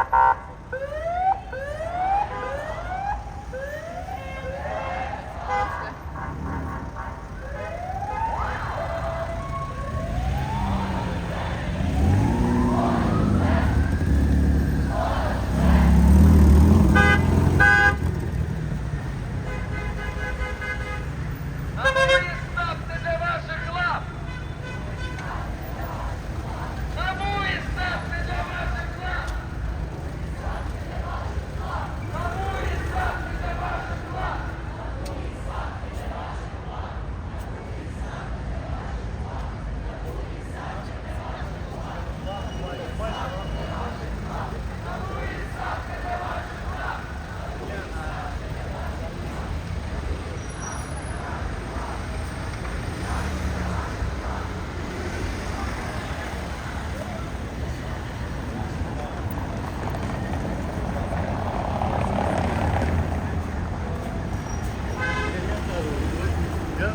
Ha ha ha.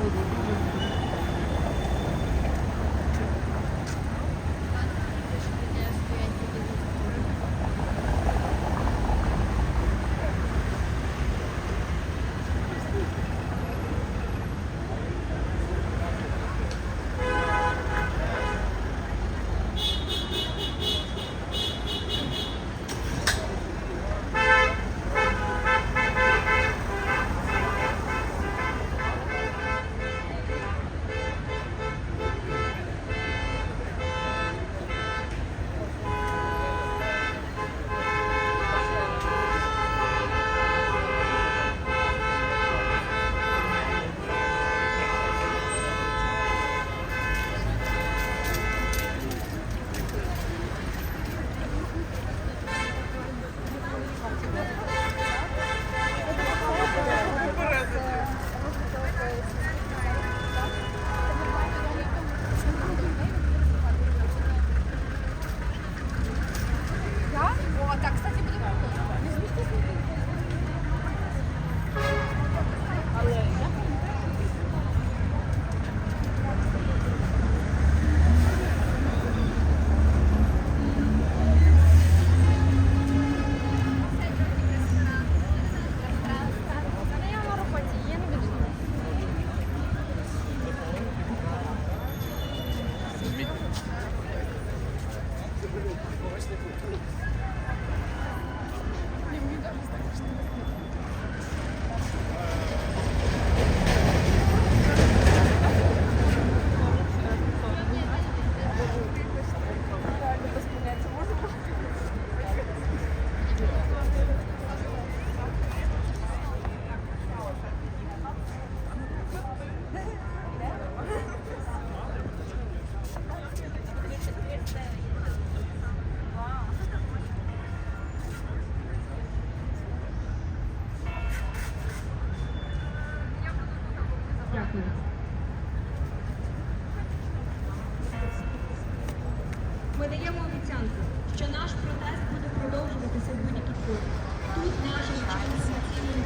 ಹೋಗೋದು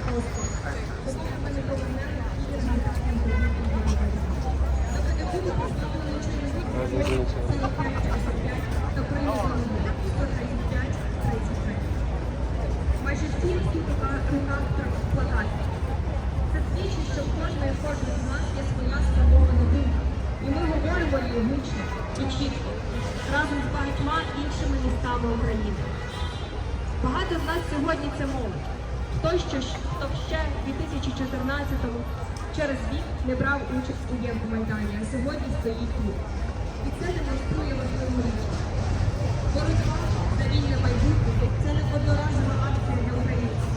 Майже стільки руках плакатів. Це свідчить, що в кожної кожного з нас є своя сформована думка. І ми говоримо її гучно і разом з багатьма іншими містами України. Багато з нас сьогодні це молодь. Хтось, що, хто ще в 2014-му через вік не брав участь у Євромайдані, а сьогодні стоїть тут. І це демонструє важливу річ. Боротьба за вільне майбутнє це не одноразова акція для українців,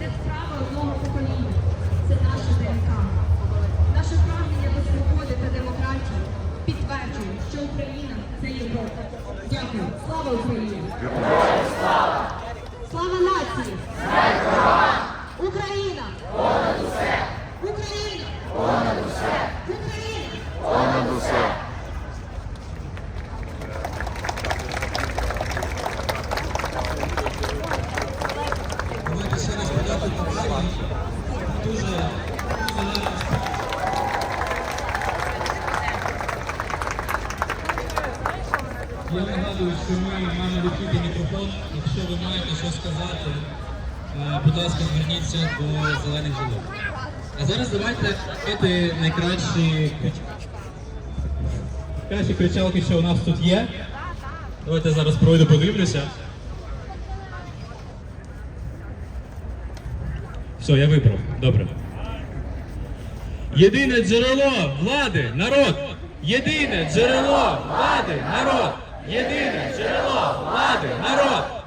не справа одного покоління. Це наше ДНК. Наше прагнення до свободи та демократії підтверджує, що Україна це Європа. Дякую. Слава Україні! Слава нації! Україна! Понад усе! Україна! Понад усе! Україна! Давайте ще раз подякуємо мамі. Дуже я нагадую, що ми маємо відкрити мікрофон. Якщо ви маєте що сказати, е, будь ласка, зверніться до зелених жилок. А зараз давайте відкрити найкращі крич- кращі кричалки, що у нас тут є. Давайте зараз пройду, подивлюся. Все, я вибрав. Добре. Єдине джерело влади, народ! Єдине джерело влади, народ! Єдине джерело влади, народ!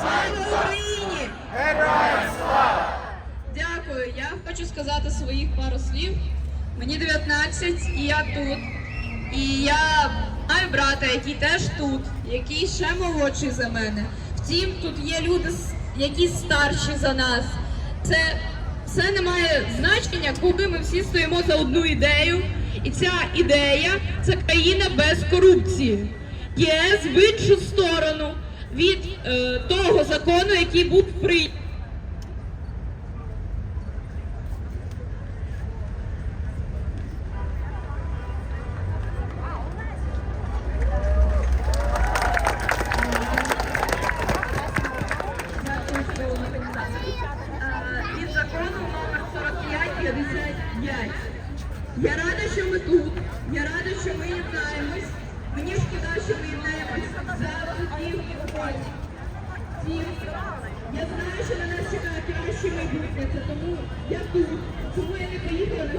Слава Україні! Дякую. Я хочу сказати своїх пару слів. Мені 19 і я тут. І я маю брата, який теж тут, який ще молодший за мене. Втім, тут є люди, які старші за нас. Це все не має значення, коли ми всі стоїмо за одну ідею. І ця ідея це країна без корупції. ЄС в іншу сторону від е, того закону, який був прийнятий.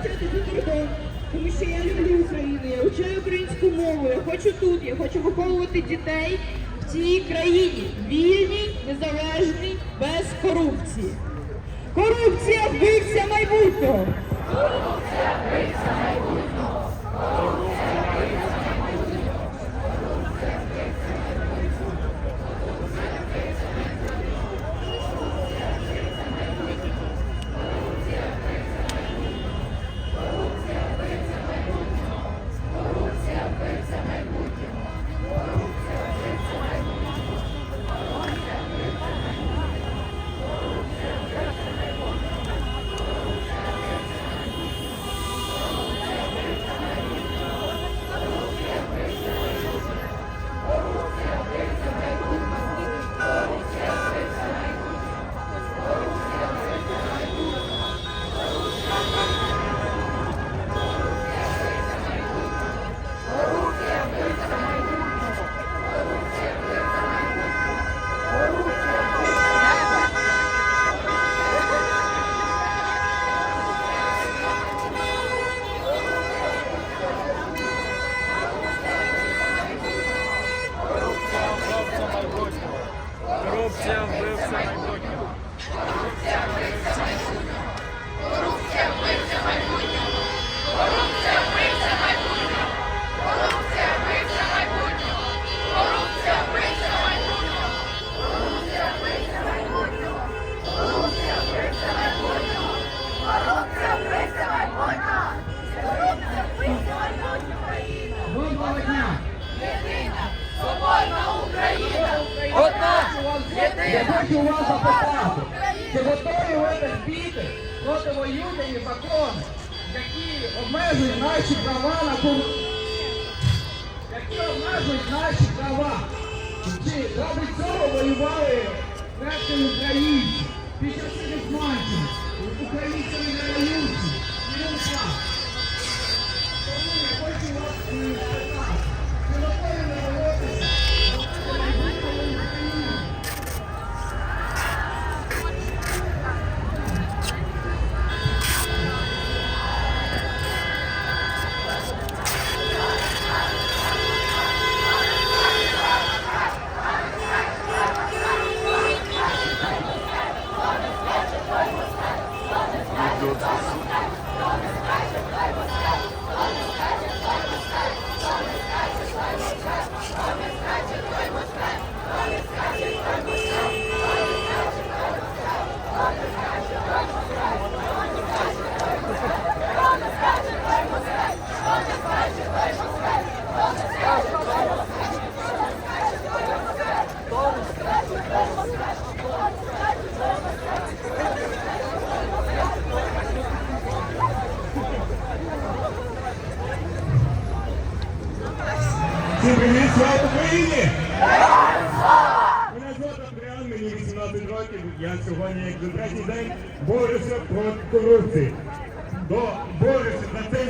Не за кордон. Тому що я люблю Україну, я вчаю українську мову, я хочу тут, я хочу виховувати дітей в цій країні. Вільній, незалежній, без корупції. Корупція вбився майбутнього. Корупція Я хочу вас запитати, чи готові ви терпіти проти воювання закони, які обмежують наші права на які обмежують наші права? Чи ради цього воювали наші українці? під час цих матчів української революції і. Тому я хочу вас привіт, слава Україні! Мене звати Андріан, мені 18 років. Я сьогодні, як за третій день, борюся проти корупції. До